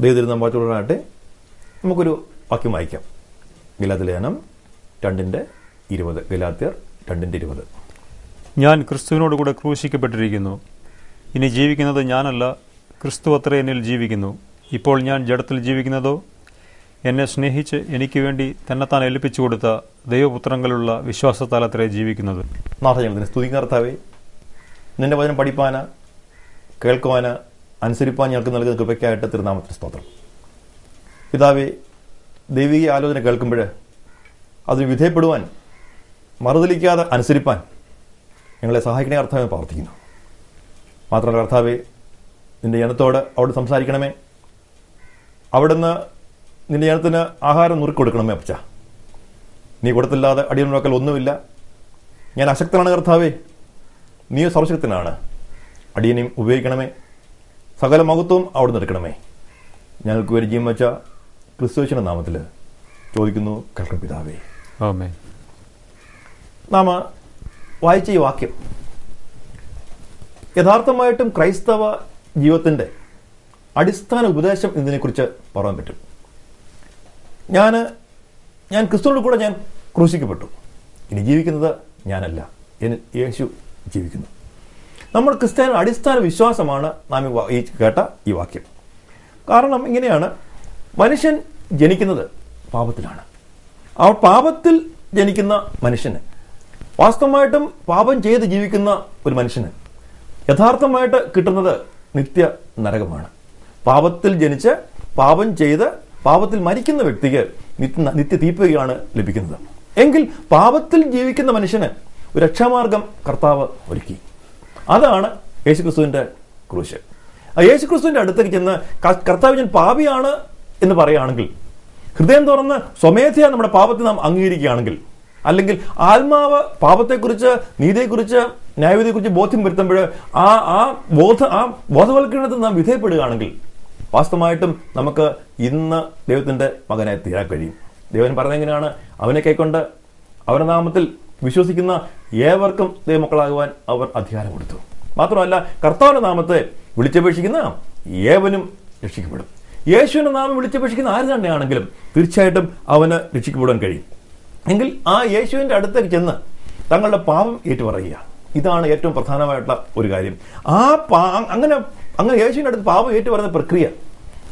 ദൈവത്തിരുന്ന വാക്കുകളാകട്ടെ നമുക്കൊരു വാക്യം വായിക്കാം. ഗലാത്തിലെ ലേഖനം രണ്ടിന്റെ ഇരുപത്. ഗലാത്തിയർ രണ്ടിന്റെ ഇരുപത്. ഞാൻ ക്രിസ്തുവിനോട് കൂടെ ക്രൂശിക്കപ്പെട്ടിരിക്കുന്നു. ഇനി ജീവിക്കുന്നത് ഞാനല്ല ക്രിസ്തു അത്ര എന്നിൽ ജീവിക്കുന്നു. ഇപ്പോൾ ഞാൻ ജഡത്തിൽ ജീവിക്കുന്നതോ? എന്നെ സ്നേഹിച്ച് എനിക്ക് വേണ്ടി തന്നെത്താൻ ഏൽപ്പിച്ചു കൊടുത്ത ദൈവപുത്രങ്ങളുള്ള വിശ്വാസത്താൽ അത്രേ ജീവിക്കുന്നത്. സ്തുതി സ്തുതികർത്താവേ നിന്റെ വചനം പഠിപ്പാന കേൾക്കുവാന അനുസരിപ്പാൻ ഞങ്ങൾക്ക് നൽകുന്ന കൃപയ്ക്കായിട്ട് തിരുനാമത്തിന് സ്തോത്രം. പിതാവെ ദൈവിക ആലോചന കേൾക്കുമ്പോൾ അതിന് വിധേയപ്പെടുവാൻ മറുതലിക്കാതെ അനുസരിപ്പാൻ ഞങ്ങളെ സഹായിക്കണേ കർത്താവെ പ്രാർത്ഥിക്കുന്നു. മാത്രമല്ല കർത്താവെ നിന്റെ ജനത്തോട് അവിടെ സംസാരിക്കണമേ. അവിടുന്ന് നിന്റെ ജനത്തിന് ആഹാരം നുറുക്കൊടുക്കണമേ അപ്പച്ച. നീ കൊടുത്തില്ലാതെ അടിയനുണ്ടാക്കൽ ഒന്നുമില്ല. ഞാൻ അശക്തനാണ് കർത്താവേ. നീ സർവശക്തനാണ്. അടിയനെയും ഉപയോഗിക്കണമേ. സകല മഹത്വം അവിടെ എടുക്കണമേ. ഞങ്ങൾക്ക് വേണ്ടി വെച്ച ക്രിസ്തുവിന്റെ നാമത്തിൽ ചോദിക്കുന്നു കൽക്കപിതാവേ പിതാവേ. നാമ നാം വായിച്ച ഈ വാക്യം യഥാർത്ഥമായിട്ടും ക്രൈസ്തവ ജീവിതത്തിന്റെ അടിസ്ഥാന ഉപദേശം ഇതിനെക്കുറിച്ച് പറയാൻ പറ്റും. ഞാൻ ഞാൻ ക്രിസ്തുവിനോട് കൂടെ ഞാൻ ക്രൂശിക്കപ്പെട്ടു. ഇനി ജീവിക്കുന്നത് ഞാനല്ല. യേശു ജീവിക്കുന്നു. നമ്മൾ ക്രിസ്ത്യാനി അടിസ്ഥാന വിശ്വാസമാണ് നാം ഈ കേട്ട ഈ വാക്യം. കാരണം ഇങ്ങനെയാണ് മനുഷ്യൻ ജനിക്കുന്നത് പാപത്തിലാണ്. ആ പാപത്തിൽ ജനിക്കുന്ന മനുഷ്യന്. വാസ്തവമായിട്ടും പാപം ചെയ്ത് ജീവിക്കുന്ന ഒരു മനുഷ്യന് യഥാർത്ഥമായിട്ട് കിട്ടുന്നത് നിത്യ നരകമാണ്. പാപത്തിൽ ജനിച്ച് പാപം ചെയ്ത് പാപത്തിൽ മരിക്കുന്ന വ്യക്തിക്ക് നിത്യ നിത്യ തീപ്പുകയാണ് ലഭിക്കുന്നത്. എങ്കിൽ പാപത്തിൽ ജീവിക്കുന്ന മനുഷ്യന് ഒരു രക്ഷാമാർഗം കർത്താവ് ഒരുക്കി. അതാണ് യേശുക്രിസ്തുവിന്റെ ക്രൂശ്. ആ യേശുക്രിസ്തുവിന്റെ അടുത്തേക്ക് ചെന്ന് കർത്താവ് ഞാൻ പാപിയാണ് എന്ന് പറയുകയാണെങ്കിൽ ഹൃദയം തുറന്ന് സ്വമേധയാ നമ്മുടെ പാപത്തെ നാം അംഗീകരിക്കുകയാണെങ്കിൽ അല്ലെങ്കിൽ ആത്മാവ് പാപത്തെക്കുറിച്ച് നീതിയെക്കുറിച്ച് ന്യായവിധിയെക്കുറിച്ച് ബോധ്യം വരുത്തുമ്പോൾ ആ ആ ബോധ ആ ബോധവൽക്കരണത്തിൽ നാം വിധേയപ്പെടുകയാണെങ്കിൽ വാസ്തവമായിട്ടും നമുക്ക് ഇന്ന് ദൈവത്തിന്റെ മകനായി തീരാൻ കഴിയും. ദൈവൻ പറഞ്ഞെങ്ങനെയാണ് അവനെ കൈക്കൊണ്ട് അവരുടെ നാമത്തിൽ വിശ്വസിക്കുന്ന ഏവർക്കും ദൈവമക്കളാകുവാൻ അവർ അധികാരം കൊടുത്തു. മാത്രമല്ല കർത്താവിന്റെ നാമത്തെ വിളിച്ചപേക്ഷിക്കുന്ന ഏവനും രക്ഷിക്കപ്പെടും. യേശുവിന്റെ നാമം വിളിച്ചപേക്ഷിക്കുന്ന ആര് തന്നെയാണെങ്കിലും തീർച്ചയായിട്ടും അവന് രക്ഷിക്കപ്പെടാൻ കഴിയും. എങ്കിൽ ആ യേശുവിന്റെ അടുത്തേക്ക് ചെന്ന് തങ്ങളുടെ പാപം ഏറ്റുപറയുക. ഇതാണ് ഏറ്റവും പ്രധാനമായിട്ടുള്ള ഒരു കാര്യം. ആ പാ അങ്ങനെ അങ്ങനെ യേശുവിന്റെ അടുത്ത് പാപം ഏറ്റുപറയുന്ന പ്രക്രിയ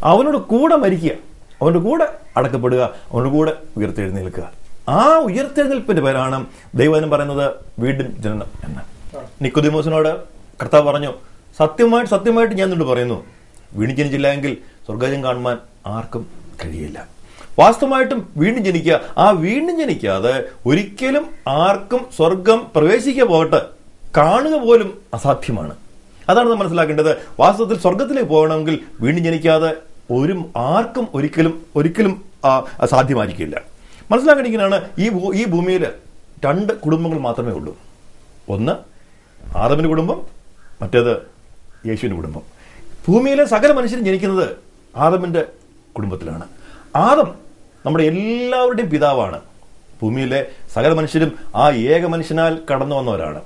അവനോട് കൂടെ മരിക്കുക അവന്റെ കൂടെ അടക്കപ്പെടുക അവന്റെ കൂടെ ഉയർത്തെഴുന്നേൽക്കുക. ആ ഉയർത്തെഴുന്നേൽപ്പിന്റെ പേരാണ് ദൈവനം പറയുന്നത് വീണ്ടും ജനനം എന്ന്. നിക്കുദിമോസിനോട് കർത്താവ് പറഞ്ഞു സത്യമായിട്ട് സത്യമായിട്ട് ഞാൻ നിന്നോട് പറയുന്നു. വീണ്ടും ജനിച്ചില്ല എങ്കിൽ സ്വർഗജം കാണുവാൻ ആർക്കും കഴിയില്ല. വാസ്തവമായിട്ടും വീണ്ടും ജനിക്കുക ആ വീണ്ടും ജനിക്കാതെ ഒരിക്കലും ആർക്കും സ്വർഗം പ്രവേശിക്കുക പോകട്ടെ കാണുക പോലും അസാധ്യമാണ്. അതാണ് നമ്മൾ മനസ്സിലാക്കേണ്ടത്. വാസ്തവത്തിൽ സ്വർഗത്തിലേക്ക് പോകണമെങ്കിൽ വീണ്ടും ജനിക്കാതെ ഒരു ആർക്കും ഒരിക്കലും ഒരിക്കലും സാധ്യമായിരിക്കില്ല മനസ്സിലാക്കേണ്ടിങ്ങനെയാണ് ഈ ഈ ഭൂമിയിൽ രണ്ട് കുടുംബങ്ങൾ മാത്രമേ ഉള്ളൂ. ഒന്ന് ആദമിന്റെ കുടുംബം മറ്റേത് യേശുവിന്റെ കുടുംബം. ഭൂമിയിലെ സകല മനുഷ്യരും ജനിക്കുന്നത് ആദമിന്റെ കുടുംബത്തിലാണ്. ആദം നമ്മുടെ എല്ലാവരുടെയും പിതാവാണ്. ഭൂമിയിലെ സകല മനുഷ്യരും ആ ഏക മനുഷ്യനാൽ കടന്നു വന്നവരാണ്.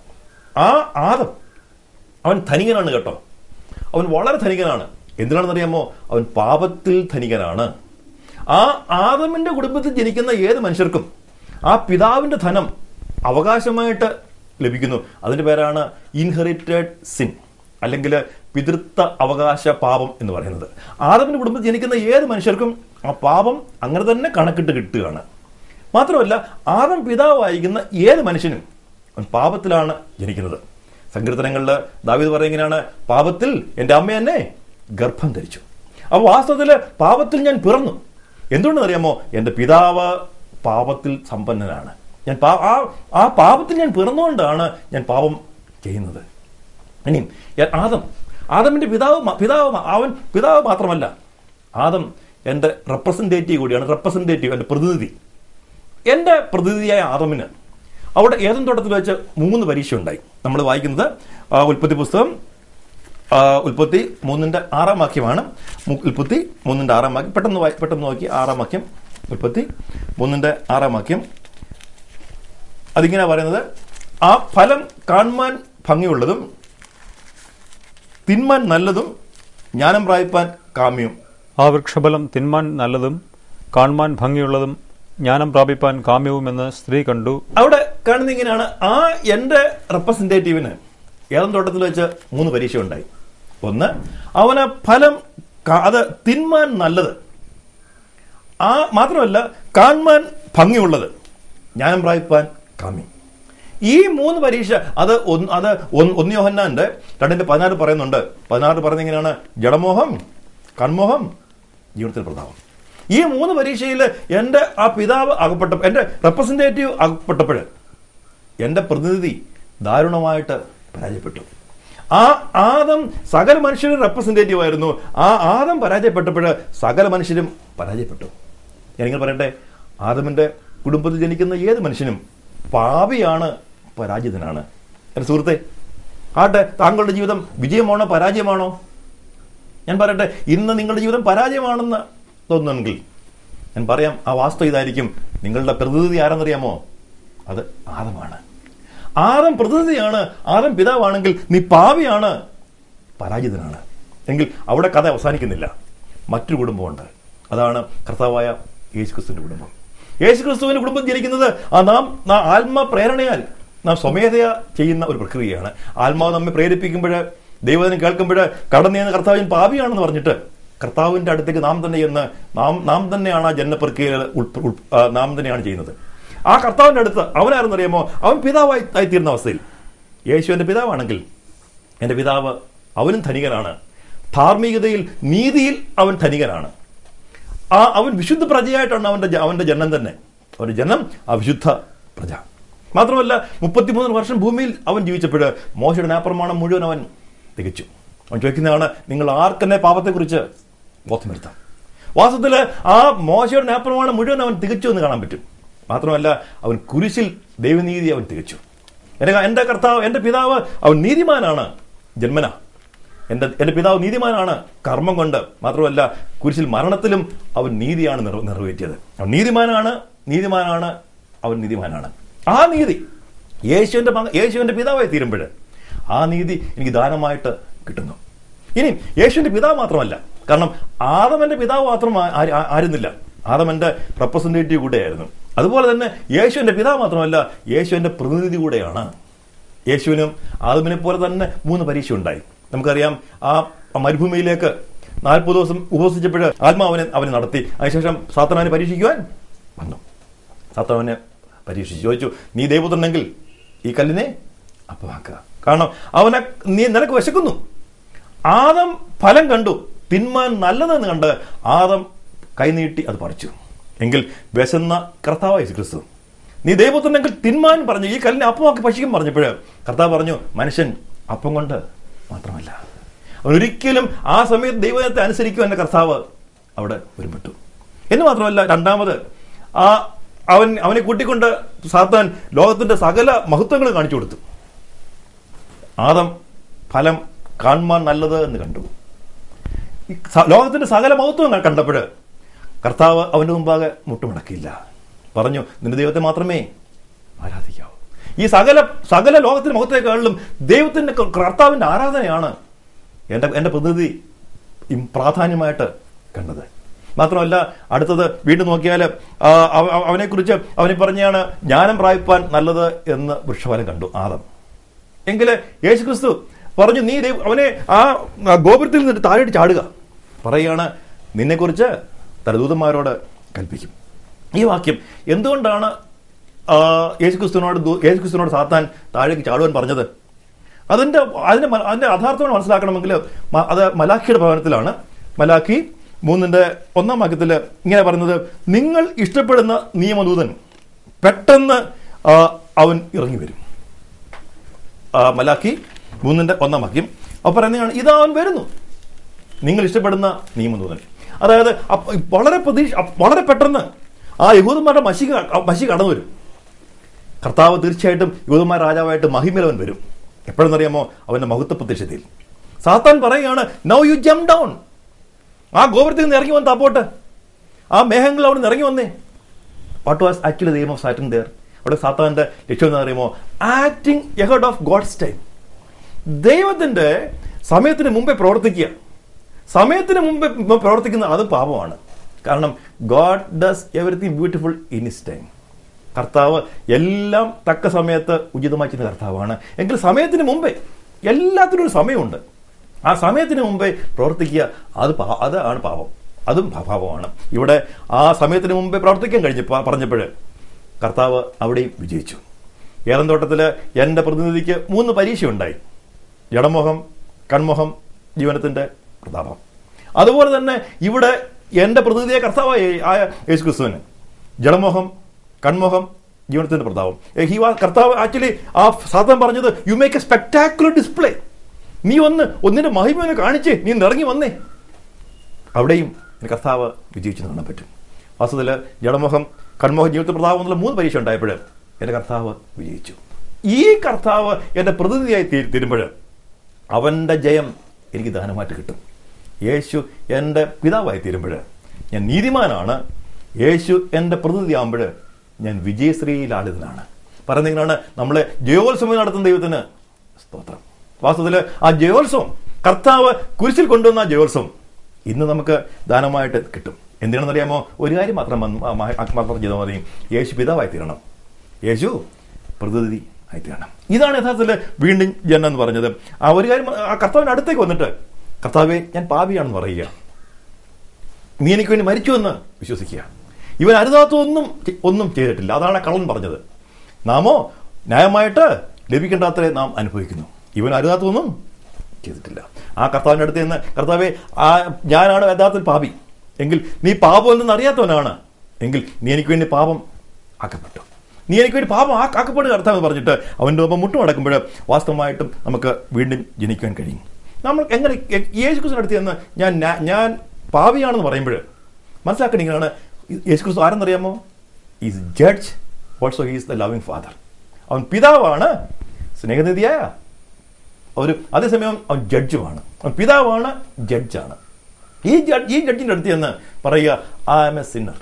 ആ ആദം അവൻ ധനികനാണ് കേട്ടോ. അവൻ വളരെ ധനികനാണ്. എന്തിനാണെന്നറിയാമോ? അവൻ പാപത്തിൽ ധനികനാണ്. ആ ആദമിന്റെ കുടുംബത്തിൽ ജനിക്കുന്ന ഏത് മനുഷ്യർക്കും ആ പിതാവിന്റെ ധനം അവകാശമായിട്ട് ലഭിക്കുന്നു. അതിന്റെ പേരാണ് ഇൻഹെറിറ്റഡ് സിൻ അല്ലെങ്കിൽ പിതൃത്വ അവകാശ പാപം എന്ന് പറയുന്നത്. ആദമിന്റെ കുടുംബത്തിൽ ജനിക്കുന്ന ഏത് മനുഷ്യർക്കും ആ പാപം അങ്ങനെ തന്നെ കണക്കിട്ട് കിട്ടുകയാണ്. മാത്രമല്ല ആദം പിതാവായിരിക്കുന്ന ഏത് മനുഷ്യനും പാപത്തിലാണ് ജനിക്കുന്നത്. സങ്കീർത്തനങ്ങളിൽ ദാവീദ് പറയുന്നതിനാണ് പാപത്തിൽ എന്റെ അമ്മ എന്നെ ഗർഭം ധരിച്ചു. അപ്പോൾ വാസ്തവത്തിൽ പാപത്തിൽ ഞാൻ പിറന്നു. എന്തുകൊണ്ടെന്ന് അറിയാമോ എന്റെ പിതാവ് പാപത്തിൽ സമ്പന്നനാണ്. ഞാൻ പാ- ആ ആ പാപത്തിൽ ഞാൻ പിറന്നുകൊണ്ടാണ് ഞാൻ പാപം ചെയ്യുന്നത്. ഇനിയും ആദം. ആദമിന്റെ പിതാവ് പിതാവ് അവൻ പിതാവ് മാത്രമല്ല. ആദം എന്റെ റെപ്രസെന്റേറ്റീവ് കൂടിയാണ്. റെപ്രസെന്റേറ്റീവ് എന്റെ പ്രതിനിധി. എന്റെ പ്രതിനിധിയായ ആദമിന് അവിടെ ഏതും തോട്ടത്തിൽ വെച്ച് മൂന്ന് പരീക്ഷ ഉണ്ടായി നമ്മൾ വായിക്കുന്നത് ഉൽപ്പത്തി പുസ്തകം ഉൽപ്പത്തി മൂന്നിന്റെ ആറാം വാക്യമാണ്. ഉൽപ്പത്തി മൂന്നിന്റെ ആറാം വാക്യം. പെട്ടെന്ന് പെട്ടെന്ന് നോക്കി. ആറാം വാക്യം. ഉൽപ്പത്തി മൂന്നിന്റെ ആറാം വാക്യം. അതിങ്ങനെ പറയുന്നത് ആ ഫലം കാണുവാൻ ഭംഗിയുള്ളതും തിന്മാൻ നല്ലതും ജ്ഞാനം പ്രാപിപ്പാൻ കാമ്യം. ആ വൃക്ഷഫലം തിന്മാൻ നല്ലതും കാണുവാൻ ഭംഗിയുള്ളതും ജ്ഞാനം പ്രാപിപ്പാൻ കാമ്യവും എന്ന് സ്ത്രീ കണ്ടു. അവിടെ കാണുന്ന ഇങ്ങനെയാണ് ആ എന്റെ റെപ്രസെന്റേറ്റീവിന് ഏതം തോട്ടത്തിൽ വെച്ച് മൂന്ന് പരീക്ഷ ഉണ്ടായി ഒന്ന് അവന് ഫലം അത് തിന്മാൻ നല്ലത്. ആ മാത്രമല്ല കാൺമാൻ ഭംഗിയുള്ളത്. ഞാൻ പ്രാപിപ്പാൻ കാമി ഈ മൂന്ന് പരീക്ഷ അത് അത് ഒന്ന് യോഹന്നാന്റെ രണ്ടിന്റെ പതിനാറ് പറയുന്നുണ്ട്. പതിനാറ് പറയുന്നത് എങ്ങനെയാണ്? ജഡമോഹം കൺമോഹം ജീവിതത്തിൽ പ്രതാപം. ഈ മൂന്ന് പരീക്ഷയിൽ എന്റെ ആ പിതാവ് അകപ്പെട്ട എന്റെ റെപ്രസെന്റേറ്റീവ് അകപ്പെട്ടപ്പോൾ എന്റെ പ്രതിനിധി ദാരുണമായിട്ട് പരാജയപ്പെട്ടു. ആ ആദം സകല മനുഷ്യരും റെപ്രസെന്റേറ്റീവ് ആയിരുന്നു. ആ ആദം പരാജയപ്പെട്ടപ്പോൾ സകല മനുഷ്യരും പരാജയപ്പെട്ടു. ഞാനിങ്ങനെ പറയട്ടെ? ആദമിന്റെ കുടുംബത്തിൽ ജനിക്കുന്ന ഏത് മനുഷ്യനും പാപിയാണ് പരാജിതനാണ്. എന്റെ സുഹൃത്തെ ആട്ടെ താങ്കളുടെ ജീവിതം വിജയമാണോ പരാജയമാണോ? ഞാൻ പറയട്ടെ ഇന്ന് നിങ്ങളുടെ ജീവിതം പരാജയമാണെന്ന് തോന്നുന്നെങ്കിൽ ഞാൻ പറയാം ആ വാസ്തു ഇതായിരിക്കും. നിങ്ങളുടെ പ്രതിനിധി ആരെന്നറിയാമോ? അത് ആദമാണ്. ആദം പ്രതിനിധിയാണ് ആദം പിതാവാണെങ്കിൽ നീ പാവിയാണ്. പരാജിതനാണ്. എങ്കിൽ അവിടെ കഥ അവസാനിക്കുന്നില്ല. മറ്റൊരു കുടുംബമുണ്ട്. അതാണ് കർത്താവായ യേശുക്രിസ്തുവിന്റെ കുടുംബം. യേശുക്രിസ്തുവിന്റെ കുടുംബം ജനിക്കുന്നത് ആ നാം ആത്മ പ്രേരണയാൽ നാം സ്വമേധയ ചെയ്യുന്ന ഒരു പ്രക്രിയയാണ്. ആത്മാവ് നമ്മെ പ്രേരിപ്പിക്കുമ്പോൾ ദൈവദിനം കേൾക്കുമ്പോൾ കടന്നു ചെയ്യുന്ന കർത്താവിൻ പാപിയാണെന്ന് പറഞ്ഞിട്ട് കർത്താവിന്റെ അടുത്തേക്ക് നാം തന്നെ എന്ന് നാം നാം തന്നെയാണ് ആ ജന്മപ്രക്രിയയിൽ ഉൾ- നാം തന്നെയാണ് ചെയ്യുന്നത്. ആ കർത്താവിന്റെ അടുത്ത് അവനാരെന്നറിയാമോ? അവൻ പിതാവായി ആയിത്തീരുന്ന അവസ്ഥയിൽ. യേശു എന്റെ പിതാവാണെങ്കിൽ എന്റെ പിതാവ് അവനും ധനികനാണ്. ധാർമ്മികതയിൽ നീതിയിൽ അവൻ ധനികനാണ്. ആ അവൻ വിശുദ്ധ പ്രജയായിട്ടാണ് അവന്റെ അവന്റെ ജനനം തന്നെ. അവന്റെ ജനനം അവിശുദ്ധ വിശുദ്ധ പ്രജ. മാത്രമല്ല മുപ്പത്തിമൂന്ന് വർഷം ഭൂമിയിൽ അവൻ ജീവിച്ചപ്പോൾ മോശയുടെ നാപ്രമാണം മുഴുവൻ അവൻ തികച്ചു. അവൻ ചോദിക്കുന്നതാണ് നിങ്ങൾ ആർക്കെന്നെ പാപത്തെക്കുറിച്ച് ബോധ്യമെടുത്താം വാസ്തവത്തിൽ ആ മോശയുടെ നാപ്രമാണം മുഴുവൻ അവൻ തികച്ചു എന്ന് കാണാൻ പറ്റും. മാത്രമല്ല അവൻ കുരിശിൽ ദൈവനീതി അവൻ തികച്ചു. എന്റെ എന്റെ കർത്താവ് എന്റെ പിതാവ് അവൻ നീതിമാനാണ് ജന്മന. എന്റെ എന്റെ പിതാവ് നീതിമാനാണ് കർമ്മം കൊണ്ട് മാത്രമല്ല കുരിശിൽ മരണത്തിലും അവൻ നീതിയാണ് നിറ- നിറവേറ്റിയത്. അവൻ നീതിമാനാണ് നീതിമാനാണ് അവൻ നീതിമാനാണ്. ആ നീതി യേശുവിന്റെ യേശുവിന്റെ പിതാവായി തീരുമ്പോൾ ആ നീതി എനിക്ക് ദാനമായിട്ട് കിട്ടുന്നു. ഇനി യേശുവിന്റെ പിതാവ് മാത്രമല്ല കാരണം ആദമന്റെ പിതാവ് മാത്രം ആരുന്നില്ല. ആദമന്റെ റെപ്രസെന്റേറ്റീവ് കൂടെയായിരുന്നു. അതുപോലെ തന്നെ യേശുവിന്റെ പിതാവ് മാത്രമല്ല യേശുവിന്റെ പ്രതിനിധി കൂടെയാണ്. യേശുവിനും ആദമിനെ പോലെ തന്നെ മൂന്ന് പരീക്ഷ ഉണ്ടായി നമുക്കറിയാം ആ മരുഭൂമിയിലേക്ക് നാൽപ്പത് ദിവസം ഉപവസിച്ചപ്പോൾ ആത്മാവനെ അവനെ നടത്തി. അതിനുശേഷം സാത്തനാവിനെ പരീക്ഷിക്കുവാൻ വന്നു. സാത്തനാവിനെ പരീക്ഷിച്ചു. ചോദിച്ചു നീ ദൈവത്തുണ്ടെങ്കിൽ ഈ കല്ലിനെ അപ്പമാക്കുക. കാരണം അവനെ നീ നിനക്ക് വിശക്കുന്നു. ആദം ഫലം കണ്ടു. തിന്മാൻ നല്ലതെന്ന് കണ്ട് ആദം കൈനീട്ടി അത് പറിച്ചു. എങ്കിൽ വിശന്ന യേശു ക്രിസ്തു നീ ദൈവത്തിനെങ്കിൽ തിന്മാൻ പറഞ്ഞു ഈ കല്ലിനെ അപ്പമാക്കി പക്ഷിക്കും പറഞ്ഞപ്പോൾ കർത്താവ് പറഞ്ഞു മനുഷ്യൻ അപ്പം കൊണ്ട് മാത്രമല്ല. അവൻ ഒരിക്കലും ആ സമയത്ത് ദൈവത്തെ അനുസരിക്കും എന്റെ കർത്താവ് അവിടെ ഒരുമിട്ടു എന്ന് മാത്രമല്ല രണ്ടാമത് ആ അവൻ അവനെ കൂട്ടിക്കൊണ്ട് സാത്താൻ ലോകത്തിന്റെ സകല മഹത്വങ്ങൾ കാണിച്ചു കൊടുത്തു. ആദം ഫലം കാണുമാൻ നല്ലത് എന്ന് കണ്ടു. ലോകത്തിന്റെ സകല മഹത്വം കണ്ടപ്പോൾ കർത്താവ് അവന്റെ മുമ്പാകെ മുട്ടുമടക്കിയില്ല. പറഞ്ഞു നിന്റെ ദൈവത്തെ മാത്രമേ ആരാധിക്കാവൂ. ഈ സകല സകല ലോകത്തിന് മുഖത്തേക്കാളിലും ദൈവത്തിന്റെ കർത്താവിന്റെ ആരാധനയാണ് എന്റെ എന്റെ പ്രതിനിധി പ്രാധാന്യമായിട്ട് കണ്ടത്. മാത്രമല്ല അടുത്തത് വീണ്ടും നോക്കിയാൽ അവനെക്കുറിച്ച് അവനെ പറഞ്ഞാണ് ജ്ഞാനം പ്രാപിപ്പാൻ നല്ലത് എന്ന് വൃക്ഷഫലം കണ്ടു ആദം. എങ്കിൽ യേശു ക്രിസ്തു പറഞ്ഞു നീ ദൈവ- അവനെ ആ ആ ഗോപുരത്തിൽ നിന്ന് താഴെ ചാടുക. പറയുകയാണ് നിന്നെക്കുറിച്ച് തലദൂതന്മാരോട് കൽപ്പിക്കും. ഈ വാക്യം എന്തുകൊണ്ടാണ് യേശുക്രിസ്തുവിനോട് യേശു ക്രിസ്തുവിനോട് ദൂ- യേശു ക്രിസ്തുവിനോട് സാത്താൻ താഴേക്ക് ചാടുവാൻ പറഞ്ഞത്? അതിന്റെ അതിന്റെ അതിന്റെ അതിന്റെ യഥാർത്ഥം മനസ്സിലാക്കണമെങ്കിൽ അത് മലാഖിയുടെ ഭവനത്തിലാണ് മലാഖി മൂന്നിന്റെ ഒന്നാം വാക്യത്തിൽ ഇങ്ങനെ പറയുന്നത് നിങ്ങൾ ഇഷ്ടപ്പെടുന്ന നിയമദൂതൻ പെട്ടെന്ന് അവൻ ഇറങ്ങി വരും. മലാഖി മൂന്നിന്റെ ഒന്നാം വാക്യം. അപ്പോൾ പറയുന്നതാണ് ഇതാവൻ വരുന്നു. നിങ്ങൾ ഇഷ്ടപ്പെടുന്ന നിയമദൂതൻ. അതായത് വളരെ പ്രതീക്ഷ വളരെ പെട്ടെന്ന് ആ യഹൂദന്മാരുടെ മഷി മഷി കടന്നു വരും. കർത്താവ് തീർച്ചയായിട്ടും യഹൂദന്മാർ രാജാവായിട്ട് മഹിമേലവൻ വരും. എപ്പോഴെന്നറിയാമോ? അവന്റെ മഹത്വ പ്രത്യക്ഷതയിൽ സാത്താൻ പറയുകയാണ് നൗ യു ജം ഡൗൺ ആ ഗോപുരത്തിൽ നിന്ന് ഇറങ്ങി വന്ന് താപ്പോട്ട് ആ മേഘങ്ങൾ അവിടെ നിന്ന് ഇറങ്ങി വന്നേ. What was actually time of Satan there അവിടെ സാത്താന്റെ ലക്ഷ്യം എന്ന് പറയുമ്പോൾ acting ahead of God's time ദൈവത്തിന്റെ സമയത്തിന് മുമ്പേ പ്രവർത്തിക്കുക. സമയത്തിന് മുമ്പ് പ്രവർത്തിക്കുന്ന അത് പാപമാണ്. കാരണം God does everything beautiful in his time കർത്താവ് എല്ലാം തക്ക സമയത്ത് ഉചിതമായി ചെയ്യുന്ന കർത്താവാണ്. എങ്കിൽ സമയത്തിന് മുമ്പേ എല്ലാത്തിനും ഒരു സമയമുണ്ട്. ആ സമയത്തിന് മുമ്പേ പ്രവർത്തിക്കുക അത് അതാണ് പാപം. അതും പാപമാണ് ഇവിടെ ആ സമയത്തിന് മുമ്പേ പ്രവർത്തിക്കാൻ കഴിഞ്ഞ പറഞ്ഞപ്പോൾ കർത്താവ് അവിടെയും വിജയിച്ചു. ഏലന്തോട്ടത്തിൽ എന്റെ പ്രതിനിധിക്ക് മൂന്ന് പരീക്ഷയുണ്ടായി. ജഡമോഹം കൺമോഹം ജീവനത്തിന്റെ പ്രതാപം അതുപോലെ തന്നെ ഇവിടെ എന്റെ പ്രതിനിധിയെ കർത്താവായി ആയ യേശു ക്രിസ്തുവിന് ജലമോഹം കൺമോഹം ജീവനത്തിന്റെ പ്രതാപം. ഹി വാ കർത്താവ് ആക്ച്വലി ആ സാധനം പറഞ്ഞത് you make a spectacular display നീ ഒന്ന് ഒന്നിന്റെ മഹിമനെ കാണിച്ച് നീ നിറങ്ങി വന്നേ. അവിടെയും കർത്താവ് വിജയിച്ചു കാണാൻ പറ്റും. വാസ്തവത്തിൽ ജഡമോഹം കൺമോഹം ജീവിത പ്രതാപം എന്നുള്ള മൂന്ന് പരീക്ഷ ഉണ്ടായപ്പോൾ എന്റെ കർത്താവ് വിജയിച്ചു. ഈ കർത്താവ് എന്റെ പ്രതിനിധിയായി തീരുമ്പോൾ അവന്റെ ജയം എനിക്ക് ദാനമായിട്ട് കിട്ടും. യേശു എന്റെ പിതാവായി തീരുമ്പോൾ ഞാൻ നീതിമാനാണ്. യേശു എന്റെ പ്രതിനിധിയാകുമ്പോൾ ഞാൻ വിജയശ്രീലാളിതനാണ് പറയുന്നതിനാണ് നമ്മളെ ജയോത്സവം നടത്തുന്ന ദൈവത്തിന് സ്തോത്രം. വാസ്തവത്തിൽ ആ ജയോത്സവം കർത്താവ് കുരിശിൽ കൊണ്ടുവന്ന ജയോത്സവം ഇന്ന് നമുക്ക് ദാനമായിട്ട് കിട്ടും. എന്തിനാണെന്ന് അറിയാമോ ഒരു കാര്യം മാത്രം മാത്രം ചെയ്താൽ മതി. യേശു പിതാവായി തീരണം യേശു പ്രതിനിധി ആയി തീരണം ഇതാണ് യഥാർത്ഥത്തിൽ വീണ്ടും ജനം എന്ന് പറഞ്ഞത്. ആ ഒരു കാര്യം ആ കർത്താവിന്റെ അടുത്തേക്ക് വന്നിട്ട് കർത്താവെ ഞാൻ പാപിയാണെന്ന് പറയുക. നീ എനിക്ക് വേണ്ടി മരിച്ചു എന്ന് വിശ്വസിക്കുക. ഇവൻ അരുതാത്തൊന്നും ഒന്നും ഒന്നും ചെയ്തിട്ടില്ല. അതാണ് കള്ളൻ പറഞ്ഞത്. നാമോ ന്യായമായിട്ട് ലഭിക്കേണ്ടാത്തരെ നാം അനുഭവിക്കുന്നു. ഇവൻ അരുതാത്തൊന്നും ചെയ്തിട്ടില്ല. ആ കർത്താവിന്റെ അടുത്ത് നിന്ന് കർത്താവെ ആ ഞാനാണ് യഥാർത്ഥത്തിൽ പാപി. എങ്കിൽ നീ പാപം എന്ന് അറിയാത്തവനാണ്. എങ്കിൽ നീ എനിക്ക് വേണ്ടി പാപം ആക്കപ്പെട്ടു. നീ എനിക്ക് വേണ്ടി പാപം ആക്കപ്പെടുക കർത്താവ് പറഞ്ഞിട്ട് അവന്റെ ഒപ്പം മുട്ടും അടക്കുമ്പോൾ വാസ്തവമായിട്ടും നമുക്ക് വീണ്ടും ജനിക്കാൻ കഴിയും. നമ്മൾ എങ്ങനെ യേശുക്രിസ്തു യേശു ക്രിസ്തു അടുത്ത് ചെന്ന് ഞാൻ ഞാൻ പാവിയാണെന്ന് പറയുമ്പോൾ മനസ്സിലാക്കണിങ്ങനെയാണ് യേശു ക്രിസ്തു ആരെന്നറിയാമോ? He's judge whatsoever he's the loving father അവൻ പിതാവാണ് സ്നേഹനിധിയായ. ഒരു അതേസമയം അവൻ ജഡ്ജുമാണ് അവൻ പിതാവാണ് ജഡ്ജാണ് ഈ ജഡ്ജ് ഈ ജഡ്ജിന്റെ അടുത്ത് ചെന്ന് പറയുക ഐ ആം എ സിന്നർ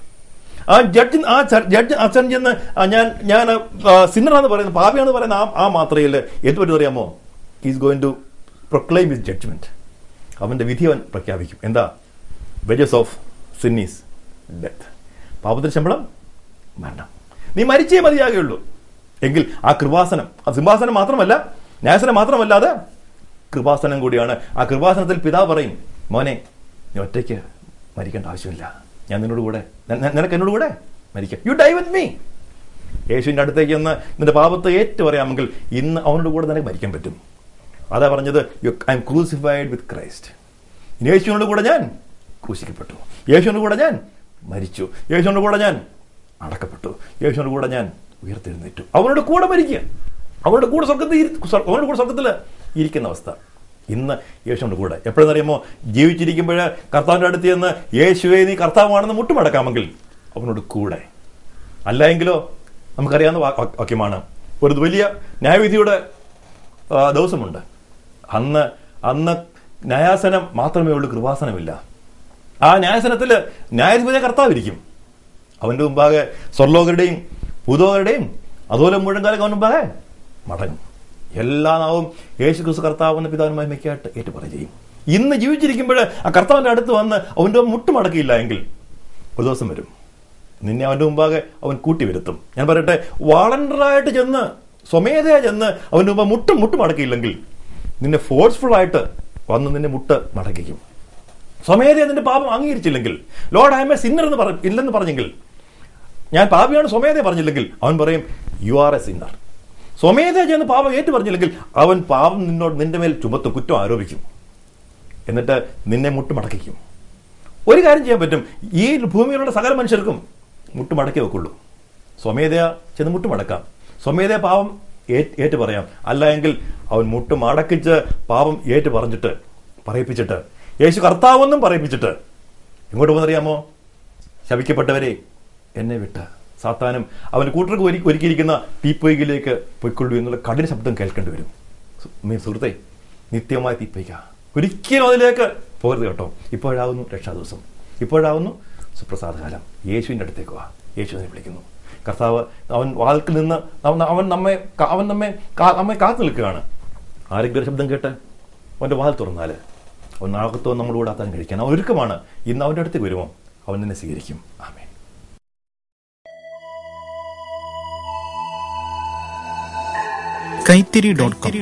ആ ജഡ്ജ് ആ ജഡ്ജ് അച്ഛൻ ചെന്ന് ഞാൻ ഞാൻ സിന്നറാന്ന് പറയുന്നത് പാപിയാണെന്ന് പറയുന്ന ആ ആ മാത്രയിൽ ഏറ്റവും അറിയാമോ? He's going to proclaim his judgment അവന്റെ വിധി അവൻ പ്രഖ്യാപിക്കും. എന്താ? വെജസ് ഓഫ് സിന്നീസ് ഡെത്ത് പാപത്തിന് ശമ്പളം മരണം. നീ മരിച്ചേ മതിയാകുള്ളൂ എങ്കിൽ ആ കൃപാസനം ആ സിംഹാസനം മാത്രമല്ല ന്യായസനം മാത്രമല്ലാതെ കൃപാസനം കൂടിയാണ്. ആ കൃപാസനത്തിൽ പിതാവ് പറയും മോനെ നീ ഒറ്റയ്ക്ക് മരിക്കേണ്ട ആവശ്യമില്ല. ഞാൻ നിന്നോട് കൂടെ നിനക്ക് എന്നോട് കൂടെ മരിക്കാം. യു ഡൈ വിത്ത് മീ യേശുവിന്റെ അടുത്തേക്ക് ഒന്ന് നിന്റെ പാപത്തെ ഏറ്റു പറയാമെങ്കിൽ ഇന്ന് അവനോട് കൂടെ നിനക്ക് മരിക്കാൻ പറ്റും. അതാ പറഞ്ഞത് you I am crucified with Christ യേശുവിനോട് കൂടെ ഞാൻ ക്രൂശിക്കപ്പെട്ടു. യേശുവിനോട് കൂടെ ഞാൻ മരിച്ചു. യേശുവിനോട് കൂടെ ഞാൻ അടക്കപ്പെട്ടു. യേശുവിനോട് കൂടെ ഞാൻ ഉയർത്തെഴുന്നേറ്റു. അവനോട് കൂടെ മരിക്കുക. അവരുടെ കൂടെ സ്വർഗത്തിൽ അവരുടെ കൂടെ സ്വർഗത്തിൽ ഇരിക്കുന്ന അവസ്ഥ. ഇന്ന് യേശുവിന്റെ കൂടെ. എപ്പോഴെന്നറിയുമോ? ജീവിച്ചിരിക്കുമ്പോൾ കർത്താവിന്റെ അടുത്ത് ചെന്ന് യേശുവെ നീ കർത്താവാണെന്ന് മുട്ടുമടക്കാമെങ്കിൽ അവനോട് കൂടെ. അല്ല എങ്കിലോ നമുക്കറിയാവുന്ന വാക്യമാണ്. ഒരു വലിയ ന്യായവിധിയുടെ ദിവസമുണ്ട്. അന്ന് അന്ന് ന്യായാസനം മാത്രമേ ഉള്ളൂ കൃപാസനമില്ല. ആ ന്യായാസനത്തിൽ ന്യായാധിപതി കർത്താവിരിക്കും. അവന്റെ മുമ്പാകെ സ്വർലോകരുടെയും ഭൂതോകരുടെയും അതുപോലെ മുഴങ്കാലൊക്കെ അവൻ മുമ്പാകെ മടങ്ങും. എല്ലാ നാവും യേശു ക്രിസ്തു കർത്താവ് എന്ന പിതാവിന് മഹിമയ്ക്കായിട്ട് ഏറ്റു പറയും ചെയ്യും. ഇന്ന് ജീവിച്ചിരിക്കുമ്പോൾ ആ കർത്താവിന്റെ അടുത്ത് വന്ന് അവന്റെ മുട്ടുമടക്കിയില്ല എങ്കിൽ ഒരു ദിവസം വരും. നിന്നെ അവന്റെ മുമ്പാകെ അവൻ കൂട്ടി വരുത്തും. ഞാൻ പറയട്ടെ വാളണ്ടറായിട്ട് ചെന്ന് സ്വമേധയാ ചെന്ന് അവന്റെ മുമ്പ് മുട്ടും മുട്ടും മടക്കിയില്ലെങ്കിൽ നിന്നെ ഫോഴ്സ്ഫുൾ ആയിട്ട് വന്ന് നിന്നെ മുട്ട് മടക്കിക്കും. സ്വമേധയാ നിന്റെ പാപം അംഗീകരിച്ചില്ലെങ്കിൽ Lord I am a sinner എന്ന് പറ ഇല്ലെന്ന് പറഞ്ഞെങ്കിൽ ഞാൻ പാപിയാണ് സ്വമേധയ പറഞ്ഞില്ലെങ്കിൽ അവൻ പറയും യു ആർ എ സിന്നർ സ്വമേധയ ചെന്ന് പാപം ഏറ്റു പറഞ്ഞില്ലെങ്കിൽ അവൻ പാപം നിന്നോട് നിന്റെ മേൽ ചുമത്തും കുറ്റം ആരോപിക്കും. എന്നിട്ട് നിന്നെ മുട്ട് മടക്കിക്കും. ഒരു കാര്യം ചെയ്യാൻ പറ്റും ഈ ഭൂമിയിലുള്ള സകല മനുഷ്യർക്കും മുട്ടുമടക്കി വെക്കുള്ളൂ. സ്വമേധയ ചെന്ന് മുട്ടുമടക്കാം സ്വമേധയ പാപം ഏറ്റ് പറയാം. അല്ല എങ്കിൽ അവൻ മുട്ടുമടക്കിച്ച് പാപം ഏറ്റു പറഞ്ഞിട്ട് പറയിപ്പിച്ചിട്ട് യേശു കർത്താവെന്നും പറയിപ്പിച്ചിട്ട് എങ്ങോട്ട് പോകുന്നറിയാമോ? ശപിക്കപ്പെട്ടവരെ എന്നെ വിട്ട്. സാത്താനും അവൻ കൂട്ടർക്ക് ഒരുക്കി ഒരുക്കിയിരിക്കുന്ന തീപ്പൊയ്കിലേക്ക് പൊയ്ക്കൊള്ളൂ എന്നുള്ള കഠിന ശബ്ദം കേൾക്കേണ്ടി വരും. മീ സുഹൃത്തെ നിത്യമായ തീപ്പൊയ്ക്ക. ഒരിക്കലും അതിലേക്ക് പോകരുത് കേട്ടോ. ഇപ്പോഴാവുന്നു രക്ഷാദിവസം. ഇപ്പോഴാവുന്നു സുപ്രസാദകാലം. യേശുവിന്റെ അടുത്തേക്ക് വാ. വിളിക്കുന്നു. കർത്താവ് അവൻ വാതിൽക്കിൽ നിന്ന് അവൻ അവൻ നമ്മെ അവൻ നമ്മെ നമ്മെ കാത്തു നിൽക്കുകയാണ് ആരെങ്കിലും ഒരു ശബ്ദം കേട്ട് അവന്റെ വാതിൽ തുറന്നാൽ അവൻ നാഗത്വം നമ്മളോട് അത്താൻ കഴിക്കാൻ അവൻ ഒരുക്കമാണ്. ഇന്ന് അവന്റെ അടുത്തേക്ക് വരുമോ? അവൻ തന്നെ സ്വീകരിക്കും. ആമേ കൈത്തിരി ഡോട്ട് കോം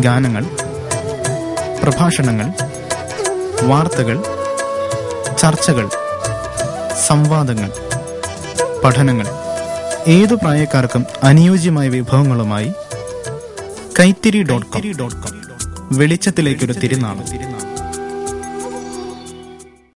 ഗാനങ്ങൾ പ്രഭാഷണങ്ങൾ വാർത്തകൾ ചർച്ചകൾ സംവാദങ്ങൾ പഠനങ്ങൾ ഏതു പ്രായക്കാർക്കും അനുയോജ്യമായ വിഭവങ്ങളുമായി കൈത്തിരി ഡോട്ട് കോം വെളിച്ചത്തിലേക്കൊരു തിരുനാളം